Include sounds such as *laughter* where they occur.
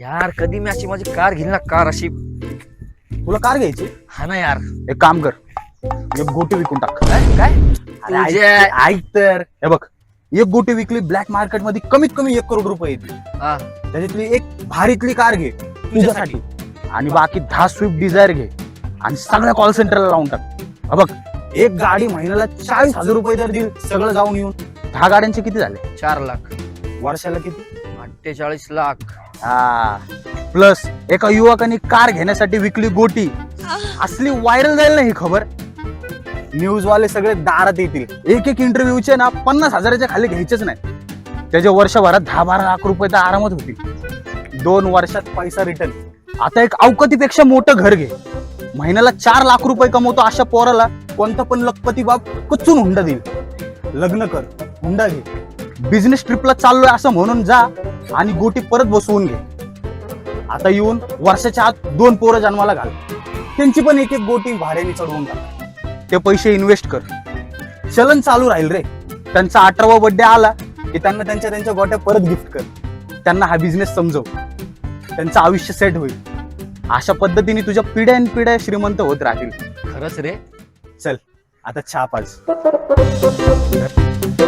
यार कधी मी अशी माझी कार घेईल ना कार अशी? तुला कार घ्यायची? हा ना यार. एक काम कर एक गोटी विकून टाक. काय काय? अरे ऐक- तुझ्या- ऐक तर. हे बघ एक गोटी विकली ब्लॅक मार्केटमध्ये कमीत कमी एक करोड रुपये येतील. हा, त्याच्यातली एक भारीतली कार घे तुझ्यासाठी. आणि बाकी दहा स्विफ्ट डिझायर घे. आणि सगळ्या कॉल सेंटरला लावून टाक. हे बघ एक गाडी महिन्याला चाळीस हजार रुपये जर देईल सगळं जाऊन येऊन. दहा गाड्यांचे किती झाले? चार लाख. वर्षाला किती? अठ्ठेचाळीस लाख. हा. प्लस एका युवकाने कार घेण्यासाठी विकली गोटी. असली व्हायरल जाईल ना ही खबर? न्यूज वाले सगळे दारात येतील. एक एक इंटरव्ह्यूचे ना पन्नास हजाराच्या खाली घ्यायचेच नाही. त्याच्या वर्षभरात दहा बारा लाख रुपये तर आरामात होतील. दोन वर्षात पैसा रिटर्न आता एक अवकतीपेक्षा मोठं घर घे. महिन्याला चार लाख रुपये कमवतो अशा पोराला कोणता पण लखपती बाप कचून हुंडा देईल. लग्न कर हुंडा घे. बिझनेस ट्रिपला चाललोय असं म्हणून जा. आणि गोटी परत बसवून घे. आता येऊन वर्षाच्या आत दोन पोरं जन्माला घाल. त्यांची पण एक एक गोटी भाड्याने चढवून टाक ते पैसे इन्व्हेस्ट कर. चलन चालू राहील रे. त्यांचा अठरावा बर्थडे आला की त्यांना त्यांच्या त्यांच्या गोट्या परत गिफ्ट कर. त्यांना हा बिझनेस समजव. त्यांचं आयुष्य सेट होईल. अशा पद्धतीने तुझ्या पिढ्यान पिढ्या श्रीमंत होत राहतील. खरंच रे? चल आता पाज *laughs*